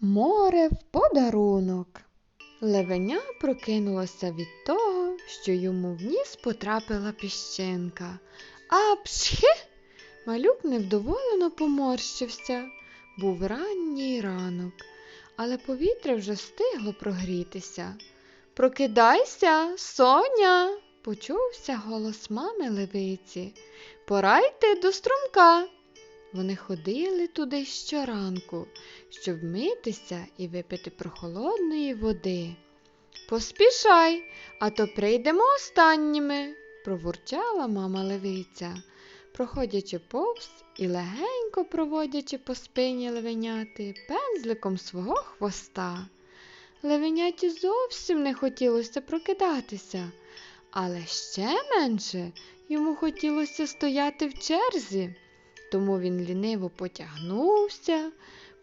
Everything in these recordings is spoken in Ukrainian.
Море в подарунок. Левеня прокинулося від того, що йому в ніс потрапила піщинка. А пшхи! Малюк невдоволено поморщився. Був ранній ранок, але повітря вже встигло прогрітися. Прокидайся, соня, почувся голос мами левиці. Пора йти до струмка. Вони ходили туди щоранку, щоб вмитися і випити прохолодної води. Поспішай, а то прийдемо останніми, провурчала мама левиця, проходячи повз і легенько проводячи по спині левеняти пензликом свого хвоста. Левеняті зовсім не хотілося прокидатися, але ще менше йому хотілося стояти в черзі. Тому він ліниво потягнувся,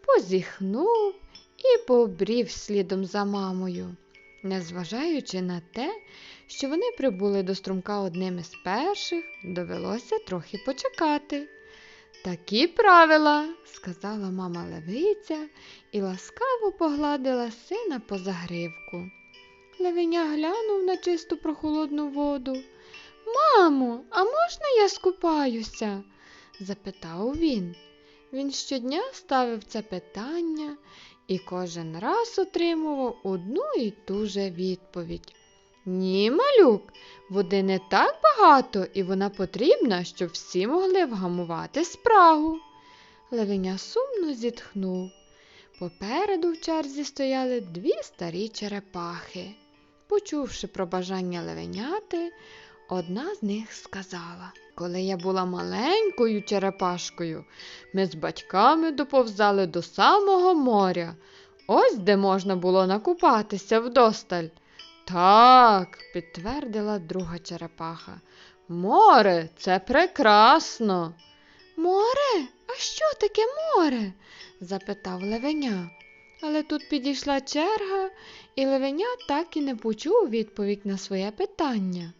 позіхнув і побрів слідом за мамою, незважаючи на те, що вони прибули до струмка одними з перших, довелося трохи почекати. Такі правила, сказала мама левиця і ласкаво погладила сина по загривку. Левеня глянув на чисту прохолодну воду. Мамо, а можна я скупаюся? Запитав він. Він щодня ставив це питання і кожен раз отримував одну і ту же відповідь. Ні, малюк, води не так багато, і вона потрібна, щоб всі могли вгамувати спрагу. Левеня сумно зітхнув. Попереду в черзі стояли дві старі черепахи. Почувши про бажання левеняти, одна з них сказала Коли я була маленькою черепашкою, ми з батьками доповзали до самого моря. Ось де можна було накупатися вдосталь. Так, підтвердила друга черепаха. Море це прекрасно. Море? А що таке море? запитав левеня. Але тут підійшла черга, і левеня так і не почув відповідь на своє питання.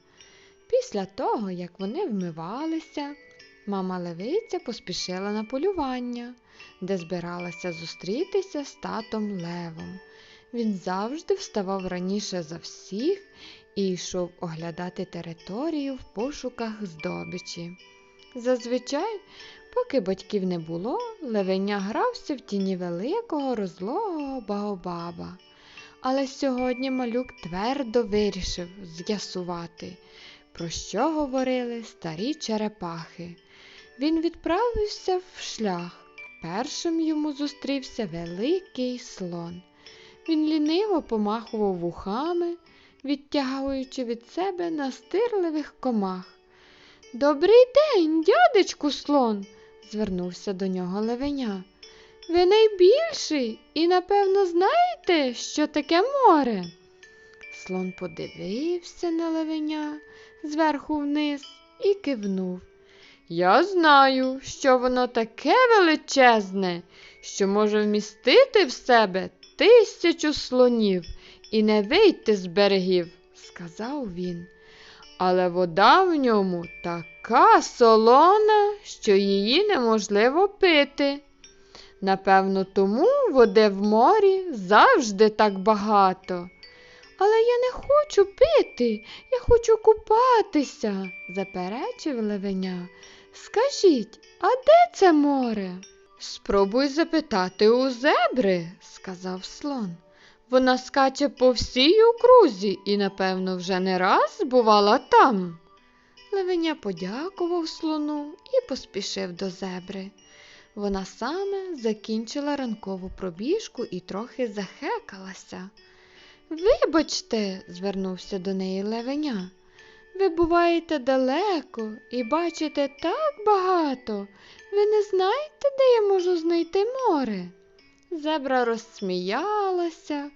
Після того, як вони вмивалися, мама левиця поспішила на полювання, де збиралася зустрітися з татом Левом. Він завжди вставав раніше за всіх і йшов оглядати територію в пошуках здобичі. Зазвичай, поки батьків не було, левеня грався в тіні великого розлогого baobaba. Але сьогодні малюк твердо вирішив з'ясувати, про що говорили старі черепахи. Він відправився в шлях. Першим йому зустрівся великий слон. Він ліниво помахував вухами, відтягуючи від себе настирливих комах. Добрий день, дядечку слон, звернувся до нього левеня. Ви найбільший і, напевно, знаєте, що таке море. Слон подивився на левеня зверху вниз і кивнув. Я знаю, що воно таке величезне, що може вмістити в себе тисячу слонів і не вийти з берегів, сказав він. Але вода в ньому така солона, що її неможливо пити. Напевно, тому води в морі завжди так багато. Але я не хочу пити, я хочу купатися, заперечив левеня. Скажіть, а де це море? Спробуй запитати у зебри, сказав слон. Вона скаче по всій окрузі і, напевно, вже не раз бувала там. Левеня подякував слону і поспішив до зебри. Вона саме закінчила ранкову пробіжку і трохи захекалася. Вибачте, звернувся до неї левеня. Ви буваєте далеко і бачите так багато. Ви не знаєте, де я можу знайти море? Зебра розсміялася,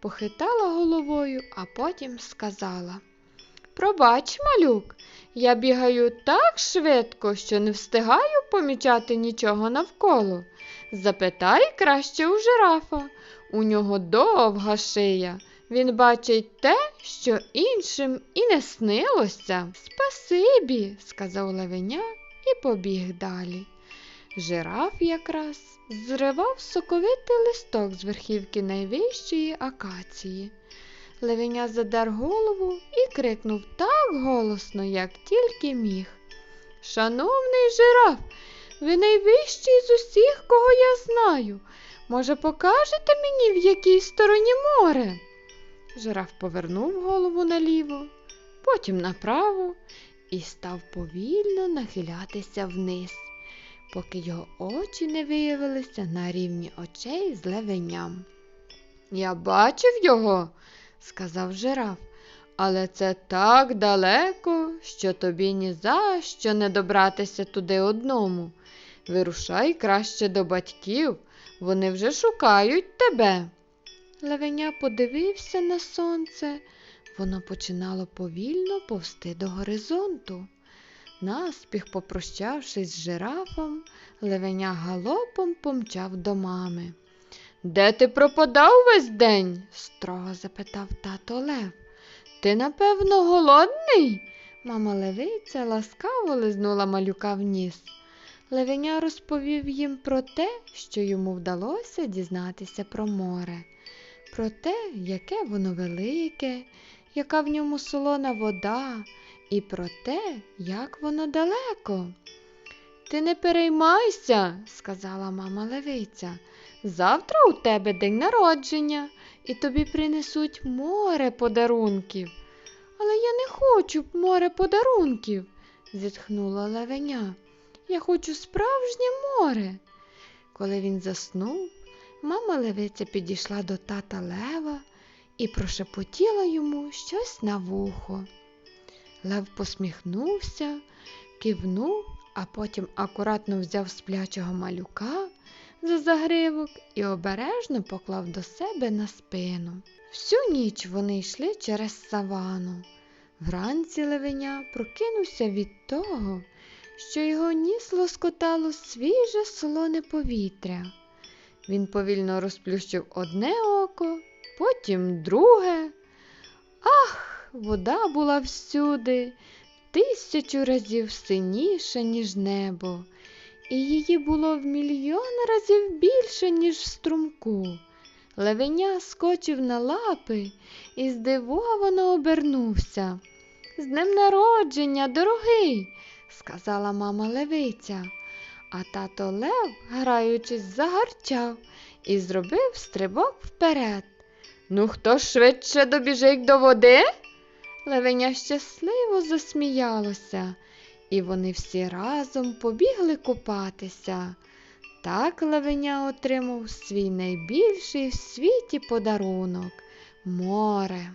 похитала головою, а потім сказала Пробач, малюк, я бігаю так швидко, що не встигаю помічати нічого навколо. Запитай краще у жирафа. У нього довга шия. Він бачить те, що іншим і не снилося. Спасибі, сказав левеня і побіг далі. Жираф якраз зривав соковитий листок з верхівки найвищої акації. Левеня задер голову і крикнув так голосно, як тільки міг. Шановний жираф, ви найвищий з усіх, кого я знаю. Може, покажете мені, в якій стороні море? Жираф повернув голову наліво, потім направо і став повільно нахилятися вниз, поки його очі не виявилися на рівні очей з левеням. Я бачив його, сказав жираф, але це так далеко, що тобі ні за що не добратися туди одному. Вирушай краще до батьків, вони вже шукають тебе. Левеня подивився на сонце, воно починало повільно повсти до горизонту. Наспіх, попрощавшись з жирафом, левеня галопом помчав до мами. Де ти пропадав весь день? строго запитав тато Лев. Ти, напевно, голодний? Мама левиця ласкаво лизнула малюка в ніс. Левеня розповів їм про те, що йому вдалося дізнатися про море, про те, яке воно велике, яка в ньому солона вода, і про те, як воно далеко. Ти не переймайся, сказала мама левиця. Завтра у тебе день народження, і тобі принесуть море подарунків. Але я не хочу море подарунків, зітхнула левеня. Я хочу справжнє море. Коли він заснув, мама левиця підійшла до тата Лева і прошепотіла йому щось на вухо. Лев посміхнувся, кивнув, а потім акуратно взяв сплячого малюка за загривок і обережно поклав до себе на спину. Всю ніч вони йшли через савану. Вранці левеня прокинувся від того, що його ніс лоскотало свіже солоне повітря. Він повільно розплющив одне око, потім друге. Ах, вода була всюди, тисячу разів синіша, ніж небо, і її було в мільйон разів більше, ніж в струмку. Левеня скочив на лапи і здивовано обернувся. З днем народження, дорогий, сказала мама левиця, а тато Лев, граючись, загарчав і зробив стрибок вперед. Ну, хто швидше добіжить до води? Левеня щасливо засміялося, і вони всі разом побігли купатися. Так левеня отримав свій найбільший в світі подарунок море.